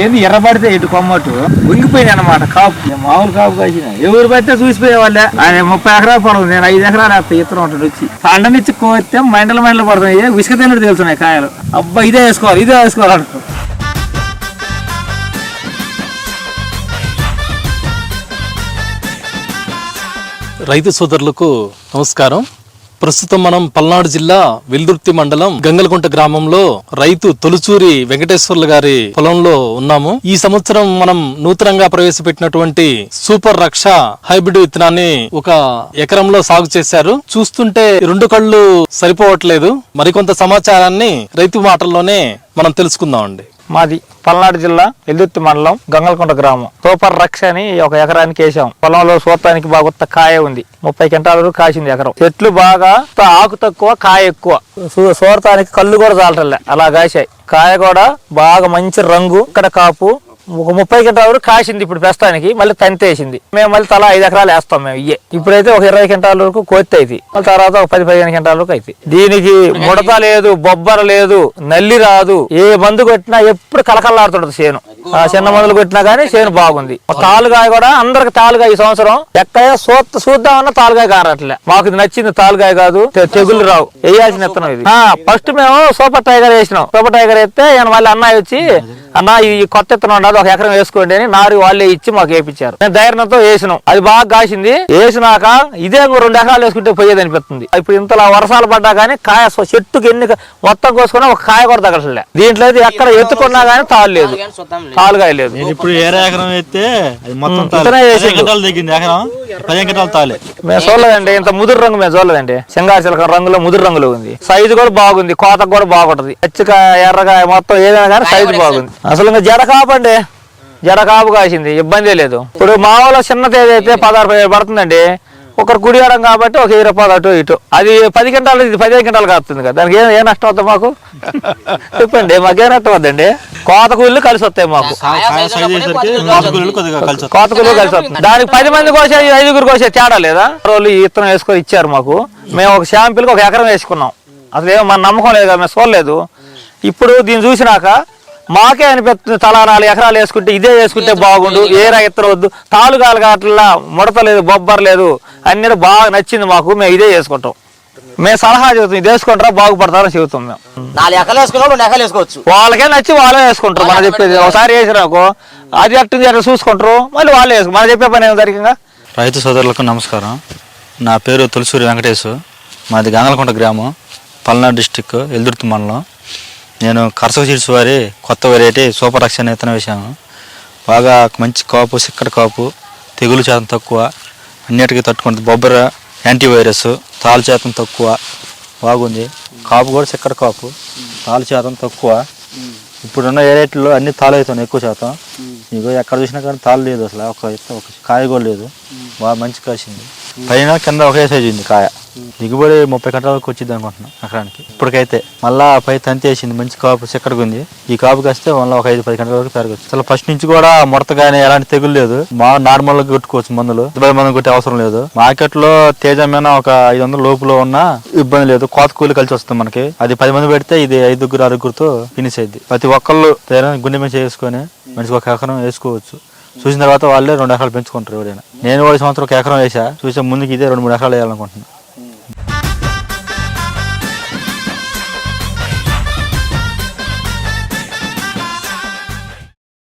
ఏంది ఎర్రబడితే ఇటు కొమ్మట్టు ఉంగిపోయింది అనమాట కాపు. నేను మామూలు కాపు కాసిన. ఎవరు పడితే చూసిపోయే వాళ్ళే ఆయన ముప్పై ఎకరాలు పడదు నేను ఐదు ఎకరాలు వేస్తా ఇతరం ఉంటాడు వచ్చి. పండనిచ్చి కోస్తే మెండల మెండలు పడుతున్నాయి. ఏ విసుక తిన్నట్టు తెలుస్తున్నాయి కాయలు. అబ్బా ఇదే వేసుకోవాలి ఇదే వేసుకోవాలి రైతు సోదరులకు నమస్కారం. ప్రస్తుతం మనం పల్నాడు జిల్లా వెల్దుర్తి మండలం గంగలకుంట గ్రామంలో రైతు తొలుచూరి వెంకటేశ్వర్లు గారి పొలంలో ఉన్నాము. ఈ సంవత్సరం మనం నూతనంగా ప్రవేశపెట్టినటువంటి సూపర్ రక్ష హైబ్రిడ్ విత్తనాన్ని ఒక ఎకరంలో సాగు చేశారు. చూస్తుంటే రెండు కళ్ళు సరిపోవట్లేదు. మరికొంత సమాచారాన్ని రైతు మాటల్లోనే మనం తెలుసుకుందామండి. మాది పల్నాడు జిల్లా ఎల్దుర్తి మండలం గంగల్కొండ గ్రామం. సూపర్ రక్ష అని ఒక ఎకరానికి వేసాం పొలంలో చూడటానికి బాగా కాయ ఉంది. ముప్పై క్వింటాల వరకు కాసింది ఎకరం. చెట్లు బాగా ఆకు తక్కువ కాయ ఎక్కువ. చూడటానికి కళ్ళు కూడా చాలటలే. అలా కాసాయి కాయ కూడా బాగా మంచి రంగు. ఇక్కడ కాపు ఒక ముప్పై క్వింటాల వరకు కాసింది ఇప్పుడు ప్రస్తుతానికి మళ్ళీ తంతేసింది. మేము మళ్ళీ తలా ఐదు ఎకరాలు వేస్తాం మేము ఇయ్యే. ఇప్పుడైతే ఒక ఇరవై క్వింటాల వరకు కోతి అయితే. మళ్ళీ తర్వాత ఒక పది పదిహేను క్వింటాల వరకు అయితే. దీనికి ముడత లేదు బొబ్బర లేదు నల్లి రాదు. ఏ మందు కొట్టినా ఎప్పుడు కలకల్లాడుతుంటది చేను. ఆ చిన్న మందులు కొట్టినా కానీ చేను బాగుంది. తాలుగాయ కూడా అందరికి తాలుగాయ ఈ సంవత్సరం. ఎక్కడ సూత చూద్దామన్నా తాలుగాయ కారట్లే. మాకు ఇది నచ్చింది తాలుగాయ కాదు తెగులు రావు. వేయాల్సిన ఇది. ఫస్ట్ మేము సూపర్ టైగర్ వేసినాం. సూపర్ టైగర్ వేస్తే మళ్ళీ అన్నయ్య వచ్చి అన్న ఈ కొత్త విత్తనం ఉండదు ఒక ఎకరం వేసుకోండి అని నారు వాళ్ళే ఇచ్చి మాకు వేయించారు మేము ధైర్యంతో వేసినాం. అది బాగా కాసింది. వేసినాక ఇదే రెండు ఎకరాలు వేసుకుంటే పోయేది అనిపిస్తుంది. ఇప్పుడు ఇంతలా వర్షాలు పడ్డా కానీ కాయ చెట్టుకి ఎన్ని మొత్తం కోసుకున్నా ఒక కాయ కూడా తగలట్లే. దీంట్లో అయితే ఎక్కడ ఎత్తుకున్నా కానీ తాళ్ళు లేదు. తాలుగాయ లేదు. నేను ఇప్పుడు ఎకరం తాలే. తాలే మేము చూడలేదండి ఇంత ముదురు రంగు మేము చూడలేదండి. సింగాచలక రంగులో ముదురు రంగులో ఉంది. సైజు కూడా బాగుంది కోతకు కూడా బాగుంటది. పచ్చికాయ ఎర్రకాయ మొత్తం ఏదైనా కానీ సైజు బాగుంది. అసలు ఇంకా జడ కాపండి జడ కాపు కాసింది ఇబ్బంది లేదు. ఇప్పుడు మామూలు చిన్న తేదీ అయితే పదహారు పదిహేడు పడుతుందండి. ఒకరు కుడియడం కాబట్టి ఒక ఇరవై రూపాయలు అటు ఇటు. అది పది గంటలు ఇది పదిహేను గంటలు కాస్తుంది కదా. దానికి ఏ ఏ నష్టం అవుతుంది మాకు? చెప్పండి మాకేం నష్టం అవుతుందండి కోత కూలీలు కలిసి వస్తాయి మాకు. కోత కూలీలు కలిసి వస్తాయి. దానికి పది మంది కోసే ఐదుగురు కోసే తేడా లేదా? రోజులు ఈ ఇత్తనం వేసుకొని ఇచ్చారు మాకు. మేము ఒక శాంపిల్కి ఒక ఎకరం వేసుకున్నాం. అసలు ఏమో మన నమ్మకం లేదు కదా మేము చూడలేదు. ఇప్పుడు దీన్ని చూసినాక మాకే అనిపిస్తుంది తలా నాలుగు ఎకరాలు వేసుకుంటే ఇదే వేసుకుంటే బాగుండు. ఏ రైతు వద్దు. తాలుగాలు కావట్లా ముడత లేదు బొబ్బర్ లేదు. అన్ని బాగా నచ్చింది మాకు మేము ఇదే వేసుకుంటాం మేము సలహా చెబుతాం ఇది వేసుకుంటారా బాగుపడతారని చెబుతాం మేము. నాలుగు ఎకరాలు వేసుకున్నావు రెండు ఎకరాలు వేసుకోవచ్చు. వాళ్ళకే నచ్చి వాళ్ళే వేసుకుంటారు మనం చెప్పేది. ఒకసారి వేసినాకో అది అట్టుంది అట్లా చూసుకుంటారు మళ్ళీ వాళ్ళే వేసుకుంటారు మనం చెప్పే పని ఏం జరిగిందా రైతు సోదరులకు నమస్కారం. నా పేరు తులసూరి వెంకటేశ్. మాది గంగలకుంట గ్రామం పల్నాడు డిస్టిక్ ఎల్దుర్తి మండలం. నేను కరసక సీడ్స్ వారి కొత్త వెరైటీ సూపర్ రక్షణ విత్తనం వేశాను. బాగా మంచి కాపు సిక్కటి కాపు తెగులు శాతం తక్కువ అన్నిటికీ తట్టుకుంటుంది బొబ్బర యాంటీవైరస్ తాలు శాతం తక్కువ బాగుంది. కాపు కూడా సిక్కటి కాపు తాలు శాతం తక్కువ. ఇప్పుడున్న ఏరేట్లో అన్ని తాలు అవుతున్నాయి ఎక్కువ శాతం. ఇగో ఎక్కడ చూసినా కానీ తాలు లేదు అసలు ఒక ఒక కాయ కూడా లేదు. బాగా మంచి కాసింది. పైన కింద ఒకే సైజు ఉంది కాయ. దిగుబడి ముప్పై గంటల వరకు వచ్చింది అనుకుంటున్నాం ఎకరానికి ఇప్పటికైతే మళ్ళా పై తంతి వేసింది మంచి కాపు చిక్కడికి ఉంది ఈ కాపు కాస్తే మళ్ళీ ఒక ఐదు పది గంటల వరకు పెరగచ్చు. అసలు ఫస్ట్ నుంచి కూడా ముడత కానీ ఎలాంటి తెగులు లేదు. మా నార్మల్గా కొట్టుకోవచ్చు మందులు. ఇబ్బంది మందులు కొట్టే అవసరం లేదు. మార్కెట్లో తేజమైన ఒక ఐదు వందల లోపులో ఉన్న ఇబ్బంది లేదు. కోత కూలి కలిసి వస్తుంది మనకి. అది పది మంది పెడితే ఇది ఐదుగురు ఆరుగురితో ఫినిష్ అయింది ప్రతి ఒక్కళ్ళు గుండె మీద చేసుకొని మనిషికి ఒక ఎకరం వేసుకోవచ్చు. చూసిన తర్వాత వాళ్ళే రెండు ఎకరాలు పెంచుకుంటారు ఎవరైనా. నేను కూడా సంవత్సరం ఒక ఎకరం వేసా. చూసే ముందుకి ఇదే రెండు మూడు ఎకరాలు వేయాలనుకుంటున్నాను